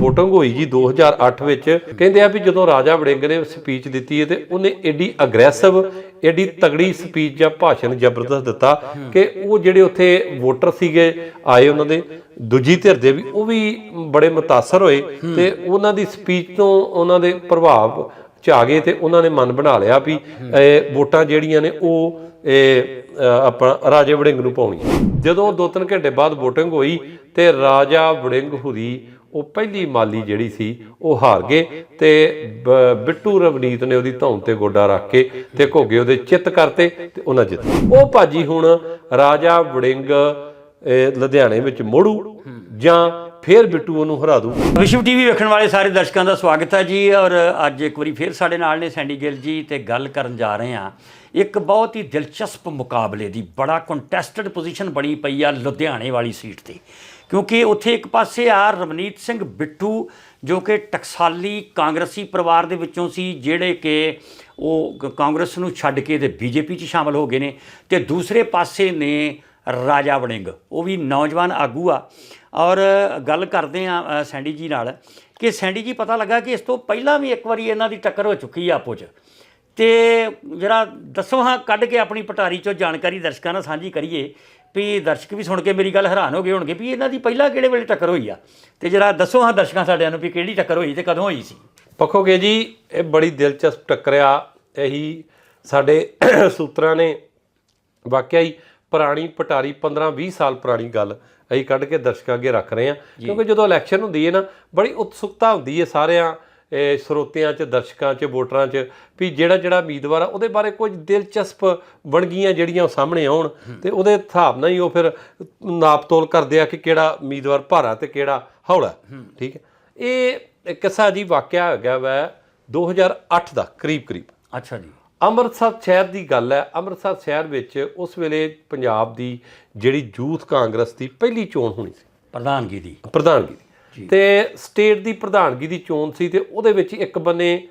Voting ਹੋਈ ਜੀ 2008 ਵਿੱਚ। ਕਹਿੰਦੇ ਆ ਵੀ ਜਦੋਂ ਰਾਜਾ ਵੜਿੰਗ ਨੇ ਸਪੀਚ ਦਿੱਤੀ ਹੈ ਤੇ ਉਹਨੇ ਐਡੀ ਅਗਰੈਸਿਵ ਐਡੀ ਤਗੜੀ ਸਪੀਚ ਜਾਂ ਭਾਸ਼ਣ ਜ਼ਬਰਦਸਤ ਦਿੱਤਾ ਕਿ ਉਹ ਜਿਹੜੇ ਉੱਥੇ ਵੋਟਰ ਸੀਗੇ ਆਏ ਉਹਨਾਂ ਦੇ ਦੂਜੀ ਧਿਰ ਦੇ ਵੀ ਉਹ ਵੀ ਬੜੇ ਮੁਤਾਸਰ ਹੋਏ ਤੇ ਉਹਨਾਂ ਦੀ ਸਪੀਚ ਤੋਂ ਉਹਨਾਂ ਦੇ ਪ੍ਰਭਾਵ ਚ ਆ ਗਏ ਤੇ ਉਹਨਾਂ ਨੇ ਮਨ ਬਣਾ ਲਿਆ ਵੀ ਵੋਟਾਂ ਜਿਹੜੀਆਂ ਨੇ ਉਹ ਇਹ ਅ, ਆਪਣਾ ਰਾਜੇ ਵੜਿੰਗ ਨੂੰ ਪਾਉਣੀਆਂ। ਜਦੋਂ ਦੋ ਤਿੰਨ ਘੰਟੇ ਬਾਅਦ VOTING ਹੋਈ ਤੇ ਰਾਜਾ ਵੜਿੰਗ ਹੁਰੀ ਉਹ ਪਹਿਲੀ ਮਾਲੀ ਜਿਹੜੀ ਸੀ, ਉਹ ਹਾਰ ਗਏ ਤੇ ਬ- ਬਿੱਟੂ ਰਵਨੀਤ ਨੇ ਉਹਦੀ ਧੌਣ ਤੇ ਗੋਡਾ ਰੱਖ ਕੇ ਤੇ ਘੋਗੇ ਉਹਦੇ ਚਿੱਤ ਕਰਤੇ ਤੇ ਉਹਨਾਂ ਜਿੱਤ ਉਹ ਭਾਜੀ ਹੁਣ ਰਾਜਾ ਵੜਿੰਗ ਲੁਧਿਆਣੇ ਵਿੱਚ ਮੋੜੂ ਜਾਂ ਫੇਰ ਬਿੱਟੂ ਉਹਨੂੰ ਹਰਾ ਦੂ। ਵਿਸ਼ਵ ਟੀਵੀ ਵੇਖਣ ਵਾਲੇ ਸਾਰੇ ਦਰਸ਼ਕਾਂ ਦਾ ਸਵਾਗਤ ਹੈ ਜੀ, ਔਰ ਅੱਜ ਇੱਕ ਵਾਰੀ ਫੇਰ ਸਾਡੇ ਨਾਲ ਨੇ ਸੈਂਡੀ ਗਿੱਲ ਜੀ ਤੇ ਗੱਲ ਕਰਨ ਜਾ ਰਹੇ ਹਾਂ। ਇੱਕ ਬਹੁਤ ਹੀ ਦਿਲਚਸਪ ਮੁਕਾਬਲੇ ਦੀ, ਬੜਾ ਕੰਟੈਸਟਡ ਪੋਜੀਸ਼ਨ ਬਣੀ ਪਈ ਆ ਲੁਧਿਆਣੇ ਵਾਲੀ ਸੀਟ ਤੇ। ਕਿਉਂਕਿ ਉੱਥੇ ਇੱਕ ਪਾਸੇ ਆ ਰਵਨੀਤ ਸਿੰਘ ਬਿੱਟੂ, ਜੋ ਕਿ ਟਕਸਾਲੀ ਕਾਂਗਰਸੀ ਪਰਿਵਾਰ ਦੇ ਵਿੱਚੋਂ ਸੀ, ਜਿਹੜੇ ਕਿ ਉਹ ਕਾਂਗਰਸ ਨੂੰ ਛੱਡ ਕੇ ਤੇ ਬੀਜੇਪੀ 'ਚ ਸ਼ਾਮਲ ਹੋ ਗਏ ਨੇ। ਤੇ ਦੂਸਰੇ ਪਾਸੇ ਨੇ ਰਾਜਾ ਵੜਿੰਗ। ਉਹ ਵੀ ਨੌਜਵਾਨ ਆਗੂ ਆ। ਔਰ ਗੱਲ ਕਰਦੇ ਆ ਸੈਂਡੀ ਜੀ ਨਾਲ ਕਿ ਸੈਂਡੀ ਜੀ ਪਤਾ ਲੱਗਾ ਕਿ ਇਸ ਤੋਂ ਪਹਿਲਾਂ ਵੀ ਇੱਕ ਵਾਰੀ ਇਹਨਾਂ ਦੀ ਟੱਕਰ ਹੋ ਚੁੱਕੀ ਆ ਆਪੋ 'ਚ। ਤੇ ਜਿਹੜਾ ਦੱਸੋ ਹਾਂ, ਕੱਢ ਕੇ ਆਪਣੀ ਪਟਾਰੀ 'ਚੋਂ ਜਾਣਕਾਰੀ ਦਰਸ਼ਕਾਂ ਨਾਲ ਸਾਂਝੀ ਕਰੀਏ ਵੀ ਦਰਸ਼ਕ ਵੀ ਸੁਣ ਕੇ ਮੇਰੀ ਗੱਲ ਹੈਰਾਨ ਹੋ ਗਏ ਹੋਣਗੇ ਵੀ ਇਹਨਾਂ ਦੀ ਪਹਿਲਾਂ ਕਿਹੜੇ ਵੇਲੇ ਟੱਕਰ ਹੋਈ ਆ। ਤੇ ਜਿਹੜਾ ਦੱਸੋ ਹਾਂ ਦਰਸ਼ਕਾਂ ਸਾਡਿਆਂ ਨੂੰ ਵੀ ਕਿਹੜੀ ਟੱਕਰ ਹੋਈ ਤੇ ਕਦੋਂ ਹੋਈ ਸੀ। ਪੱਖੋਗੇ ਜੀ, ਇਹ ਬੜੀ ਦਿਲਚਸਪ ਟੱਕਰਿਆ ਇਹੀ ਸਾਡੇ ਸੂਤਰਾਂ ਨੇ ਵਾਕਿਆ ਹੀ ਪੁਰਾਣੀ ਪਟਾਰੀ 15-20 ਸਾਲ ਪੁਰਾਣੀ ਗੱਲ ਅਸੀਂ ਕੱਢ ਕੇ ਦਰਸ਼ਕਾਂ ਅੱਗੇ ਰੱਖ ਰਹੇ ਹਾਂ। ਕਿਉਂਕਿ ਜਦੋਂ ਇਲੈਕਸ਼ਨ ਹੁੰਦੀ ਹੈ ਨਾ ਬੜੀ ਉਤਸੁਕਤਾ ਹੁੰਦੀ ਹੈ ਸਾਰਿਆਂ ਇਹ ਸਰੋਤਿਆਂ 'ਚ ਦਰਸ਼ਕਾਂ 'ਚ ਵੋਟਰਾਂ 'ਚ ਵੀ ਜਿਹੜਾ ਜਿਹੜਾ ਉਮੀਦਵਾਰ ਆ ਉਹਦੇ ਬਾਰੇ ਕੁਝ ਦਿਲਚਸਪ ਵਣਗੀਆਂ ਜਿਹੜੀਆਂ ਉਹ ਸਾਹਮਣੇ ਆਉਣ ਤੇ ਉਹਦੇ ਹਿਸਾਬ ਨਾਲ ਹੀ ਉਹ ਫਿਰ ਨਾਪ ਤੋਲ ਕਰਦੇ ਆ ਕਿ ਕਿਹੜਾ ਉਮੀਦਵਾਰ ਭਾਰਾ ਤੇ ਕਿਹੜਾ ਹੌਲਾ। ਠੀਕ ਹੈ? ਇਹ ਕਿੱਸਾ ਜੀ ਵਾਕਿਆ ਹੈਗਾ ਵਾ 2008 ਦਾ ਕਰੀਬ ਕਰੀਬ ਅੱਛਾ ਜੀ। ਅੰਮ੍ਰਿਤਸਰ ਸ਼ਹਿਰ ਦੀ ਗੱਲ ਹੈ। ਅੰਮ੍ਰਿਤਸਰ ਸ਼ਹਿਰ ਵਿੱਚ ਉਸ ਵੇਲੇ ਪੰਜਾਬ ਦੀ ਜਿਹੜੀ ਯੂਥ ਕਾਂਗਰਸ ਦੀ ਪਹਿਲੀ ਚੋਣ ਹੋਣੀ ਸੀ। ਪ੍ਰਧਾਨਗੀ ਦੀ। ਪ੍ਰਧਾਨਗੀ ਦੀ। ਤੇ ਸਟੇਟ ਦੀ ਪ੍ਰਧਾਨਗੀ ਦੀ ਚੋਣ ਸੀ ਤੇ ਉਹਦੇ ਵਿੱਚ ਇੱਕ ਬੰਨੇ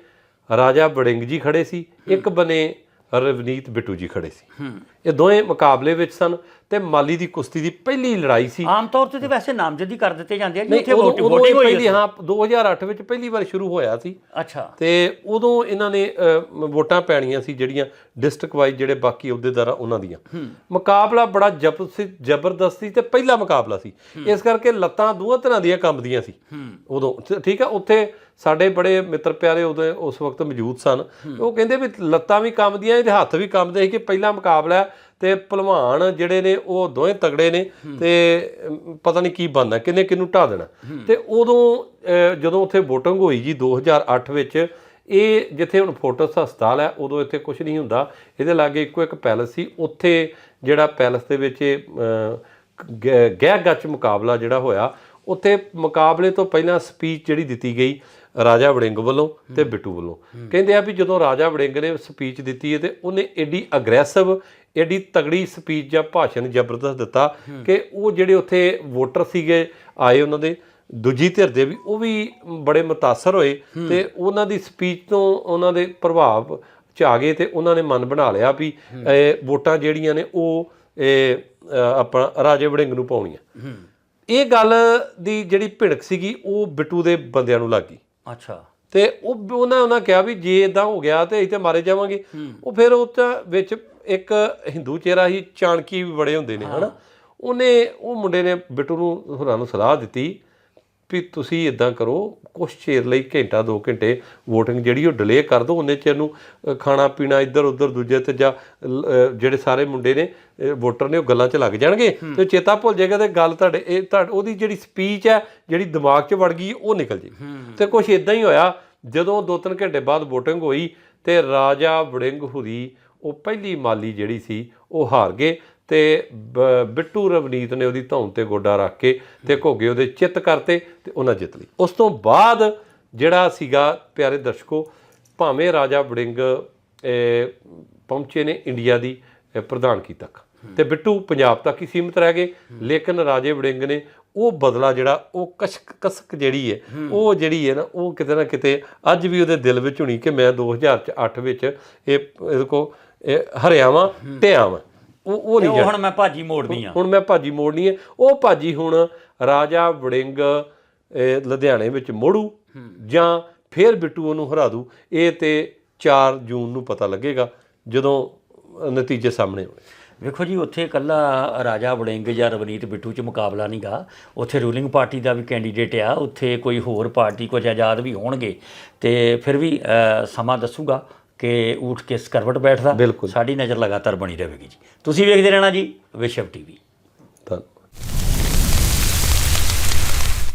ਰਾਜਾ ਵੜਿੰਗ ਜੀ ਖੜੇ ਸੀ ਇੱਕ ਬੰਨੇ ਰਵਨੀਤ ਬਿੱਟੂ ਜੀ ਖੜੇ ਸੀ। ਇਹ ਦੋਵੇਂ ਮੁਕਾਬਲੇ ਵਿੱਚ ਸਨ ਤੇ ਮਾਲੀ ਦੀ ਕੁਸ਼ਤੀ ਦੀ ਪਹਿਲੀ ਲੜਾਈ ਸੀ। ਆਮ ਤੌਰ ਤੇ ਤੇ ਵੈਸੇ ਨਾਮਜ਼ਦਗੀ ਕਰ ਦਿੱਤੇ ਜਾਂਦੇ ਆ ਜੀ ਉਦੋਂ ਵੋਟ ਵੋਟਿੰਗ ਹੋਈ ਪਹਿਲੀ ਹਾਂ 2008 ਵਿੱਚ ਪਹਿਲੀ ਵਾਰ ਸ਼ੁਰੂ ਹੋਇਆ ਸੀ। ਅੱਛਾ। ਤੇ ਉਦੋਂ ਇਹਨਾਂ ਨੇ ਵੋਟਾਂ ਪੈਣੀਆਂ ਸੀ ਜਿਹੜੀਆਂ ਡਿਸਟ੍ਰਿਕਟ ਵਾਈਜ਼ ਜਿਹੜੇ ਬਾਕੀ ਅਹੁਦੇਦਾਰ ਆ ਉਹਨਾਂ ਦੀਆਂ। ਮੁਕਾਬਲਾ ਬੜਾ ਜ਼ਬਰਦਸਤ ਤੇ ਪਹਿਲਾ ਮੁਕਾਬਲਾ ਸੀ। ਇਸ ਕਰਕੇ ਲੱਤਾਂ ਦੋਹਾਂ ਤਰ੍ਹਾਂ ਦੀਆਂ ਕੰਬਦੀਆਂ ਸੀ। ਉਦੋਂ ਠੀਕ ਆ ਉੱਥੇ ਸਾਡੇ ਬੜੇ ਮਿੱਤਰ ਪਿਆਰੇ ਉਦੋਂ ਉਸ ਵਕਤ ਮੌਜੂਦ ਸਨ। ਉਹ ਕਹਿੰਦੇ ਵੀ ਲੱਤਾਂ ਵੀ ਕੰਬਦੀਆਂ ਇਹਦੇ ਹੱਥ ਵੀ ਕੰਬਦੇ ਸੀ ਕਿ ਪਹਿਲਾ ਮੁਕਾਬਲਾ ਹੈ ਤੇ ਪਹਿਲਵਾਨ ਜਿਹੜੇ ਨੇ ਉਹ ਦੋਵੇਂ ਤਗੜੇ ਨੇ ਤੇ ਪਤਾ ਨਹੀਂ ਕੀ ਬਣਨਾ ਕਿੰਨੇ ਕਿਹਨੂੰ ਢਾ ਦੇਣਾ। ਤੇ ਉਦੋਂ ਜਦੋਂ ਉੱਥੇ VOTING ਹੋਈ ਜੀ 2008 ਵਿੱਚ ਇਹ ਜਿੱਥੇ ਹੁਣ ਫੋਰਟਸ ਹਸਪਤਾਲ ਹੈ ਉਦੋਂ ਇੱਥੇ ਕੁਝ ਨਹੀਂ ਹੁੰਦਾ। ਇਹਦੇ ਲਾਗੇ ਇੱਕੋ ਇੱਕ ਪੈਲਸ ਸੀ ਉੱਥੇ ਜਿਹੜਾ ਪੈਲਸ ਦੇ ਵਿੱਚ ਇਹ, ਗਹਿ ਗਹਿ ਗੱਚ ਮੁਕਾਬਲਾ ਜਿਹੜਾ ਹੋਇਆ ਉੱਥੇ ਮੁਕਾਬਲੇ ਤੋਂ ਪਹਿਲਾਂ ਸਪੀਚ ਜਿਹੜੀ ਦਿੱਤੀ ਗਈ ਰਾਜਾ ਵੜਿੰਗ ਵੱਲੋਂ ਤੇ ਬਿੱਟੂ ਵੱਲੋਂ। ਕਹਿੰਦੇ ਆ ਵੀ ਜਦੋਂ ਰਾਜਾ ਵੜਿੰਗ ਨੇ ਸਪੀਚ ਦਿੱਤੀ ਹੈ ਤੇ ਉਹਨੇ ਐਡੀ ਅਗਰੈਸਿਵ ਐਡੀ ਤਗੜੀ ਸਪੀਚ ਜਾਂ ਭਾਸ਼ਣ ਜ਼ਬਰਦਸਤ ਦਿੱਤਾ ਕਿ ਉਹ ਜਿਹੜੇ ਉੱਥੇ ਵੋਟਰ ਸੀਗੇ ਆਏ ਉਹਨਾਂ ਦੇ ਦੂਜੀ ਧਿਰ ਦੇ ਵੀ ਉਹ ਵੀ ਬੜੇ ਮੁਤਾਸਰ ਹੋਏ ਤੇ ਉਹਨਾਂ ਦੀ ਸਪੀਚ ਤੋਂ ਉਹਨਾਂ ਦੇ ਪ੍ਰਭਾਵ ਚ ਆ ਗਏ ਤੇ ਉਹਨਾਂ ਨੇ ਮਨ ਬਣਾ ਲਿਆ ਵੀ ਇਹ ਵੋਟਾਂ ਜਿਹੜੀਆਂ ਨੇ ਉਹ ਇਹ ਆਪਣਾ ਰਾਜੇ ਵੜਿੰਗ ਨੂੰ ਪਾਉਣੀਆਂ। ਇਹ ਗੱਲ ਦੀ ਜਿਹੜੀ ਭਿਣਕ ਸੀਗੀ ਉਹ ਬਿੱਟੂ ਦੇ ਬੰਦਿਆਂ ਨੂੰ ਲੱਗੀ ਅੱਛਾ। ਤੇ ਉਹ ਉਹਨਾਂ ਉਹਨਾਂ ਕਿਹਾ ਵੀ ਜੇ ਇਦਾਂ ਹੋ ਗਿਆ ਤੇ ਅਸੀਂ ਤੇ ਮਾਰੇ ਜਾਵਾਂਗੇ। ਉਹ ਫਿਰ ਉਹ ਤਾਂ ਵਿੱਚ ਇੱਕ ਹਿੰਦੂ ਚਿਹਰਾ ਹੀ ਚਾਣਕੀ ਵੀ ਬੜੇ ਹੁੰਦੇ ਨੇ ਹਨਾ? ਉਹਨੇ ਉਹ ਮੁੰਡੇ ਨੇ ਬਿੱਟੂ ਨੂੰ ਹੋਰਾਂ ਨੂੰ ਸਲਾਹ ਦਿੱਤੀ ਵੀ ਤੁਸੀਂ ਇਦਾਂ ਕਰੋ ਕੁਛ ਚਿਰ ਲਈ ਘੰਟਾ 2 ਘੰਟੇ VOTING ਜਿਹੜੀ ਉਹ ਡਿਲੇ ਕਰ ਦਿਓ ਉਹਨੇ ਚਿਰ ਨੂੰ ਖਾਣਾ ਪੀਣਾ ਇੱਧਰ ਉੱਧਰ ਦੂਜੇ ਤੇ ਜਾਂ ਜਿਹੜੇ ਸਾਰੇ ਮੁੰਡੇ ਨੇ ਵੋਟਰ ਨੇ ਉਹ ਗੱਲਾਂ 'ਚ ਲੱਗ ਜਾਣਗੇ। ਤੇ ਚੇਤਾ ਭੁੱਲ ਜਾਏਗਾ ਤੇ ਗੱਲ ਤੁਹਾਡੇ ਇਹ ਤੁਹਾਡ- ਉਹਦੀ ਜਿਹੜੀ ਸਪੀਚ ਹੈ ਜਿਹੜੀ ਦਿਮਾਗ 'ਚ ਵੜ ਗਈ ਉਹ ਨਿਕਲ ਜੇ। ਤੇ ਕੁਛ ਇਦਾਂ ਹੀ ਹੋਇਆ ਜਦੋਂ 2-3 ਘੰਟੇ ਬਾਅਦ VOTING ਹੋਈ ਤੇ ਰਾਜਾ ਵੜਿੰਗ ਹੁਰੀ ਉਹ ਪਹਿਲੀ ਮਾਲੀ ਜਿਹੜੀ ਸੀ ਉਹ ਹਾਰ ਗਏ। ਤੇ ਬ- ਬਿੱਟੂ ਰਵਨੀਤ ਨੇ ਉਹਦੀ ਧੌਣ ਤੇ ਗੋਡਾ ਰੱਖ ਕੇ ਤੇ ਘੋਗੇ ਉਹਦੇ ਚਿੱਤ ਕਰਤੇ ਤੇ ਉਹਨਾਂ ਜਿੱਤ ਲਈ। ਉਸ ਤੋਂ ਬਾਅਦ ਜਿਹੜਾ ਸੀਗਾ ਪਿਆਰੇ ਦਰਸ਼ਕੋ, ਭਾਵੇਂ ਰਾਜਾ ਵੜਿੰਗ ਪਹੁੰਚੇ ਨੇ ਇੰਡੀਆ ਦੀ ਪ੍ਰਧਾਨਗੀ ਤੱਕ ਤੇ ਬਿੱਟੂ ਪੰਜਾਬ ਤੱਕ ਹੀ ਸੀਮਿਤ ਰਹਿ ਗਏ, ਲੇਕਿਨ ਰਾਜੇ ਵੜਿੰਗ ਨੇ ਉਹ ਬਦਲਾ ਜਿਹੜਾ ਉਹ ਕਸ਼ਕ, ਕਸਕ ਜਿਹੜੀ ਹੈ, ਉਹ ਜਿਹੜੀ ਹੈ ਨਾ, ਉਹ ਕਿਤੇ ਨਾ ਕਿਤੇ ਅੱਜ ਵੀ ਉਹਦੇ ਦਿਲ ਵਿੱਚ ਹੋਣੀ ਕਿ ਮੈਂ 2008 ਵਿੱਚ ਇਹ ਇਹਦੇ ਕੋ ਹਰਿਆਵਾਂ ਢਿਆਵਾਂ ਉਹ ਉਹ ਨਹੀਂ ਉਹ ਹੁਣ ਮੈਂ ਭਾਜੀ ਮੋੜਨੀ ਆ। ਹੁਣ ਮੈਂ ਭਾਜੀ ਮੋੜਨੀ ਹੈ। ਉਹ ਭਾਜੀ ਹੁਣ ਰਾਜਾ ਵੜਿੰਗ ਲੁਧਿਆਣੇ ਵਿੱਚ ਮੋੜੂ ਜਾਂ ਫੇਰ ਬਿੱਟੂ ਉਹਨੂੰ ਹਰਾ ਦੂ। ਇਹ ਤੇ 4 ਜੂਨ ਨੂੰ ਪਤਾ ਲੱਗੇਗਾ ਜਦੋਂ ਨਤੀਜੇ ਸਾਹਮਣੇ ਆਉਣੇ। ਵੇਖੋ ਜੀ ਉੱਥੇ ਇਕੱਲਾ ਰਾਜਾ ਵੜਿੰਗ ਜਾਂ ਰਵਨੀਤ ਬਿੱਟੂ 'ਚ ਮੁਕਾਬਲਾ ਨਹੀਂਗਾ ਉੱਥੇ ਰੂਲਿੰਗ ਪਾਰਟੀ ਦਾ ਵੀ ਕੈਂਡੀਡੇਟ ਆ। ਉੱਥੇ ਕੋਈ ਹੋਰ ਪਾਰਟੀ ਕੁਝ ਆਜ਼ਾਦ ਵੀ ਹੋਣਗੇ। ਤੇ ਫਿਰ ਵੀ ਸਮਾਂ ਦੱਸੂਗਾ। ਕਿ ਊਠ ਕਿਸ ਕਰਵਟ ਬੈਠਦਾ। ਸਾਡੀ ਨਜ਼ਰ ਲਗਾਤਾਰ ਬਣੀ ਰਹੇਗੀ ਜੀ ਤੁਸੀਂ ਵੇਖਦੇ ਰਹਿਣਾ ਜੀ ਵਿਸ਼ਵ ਟੀਵੀ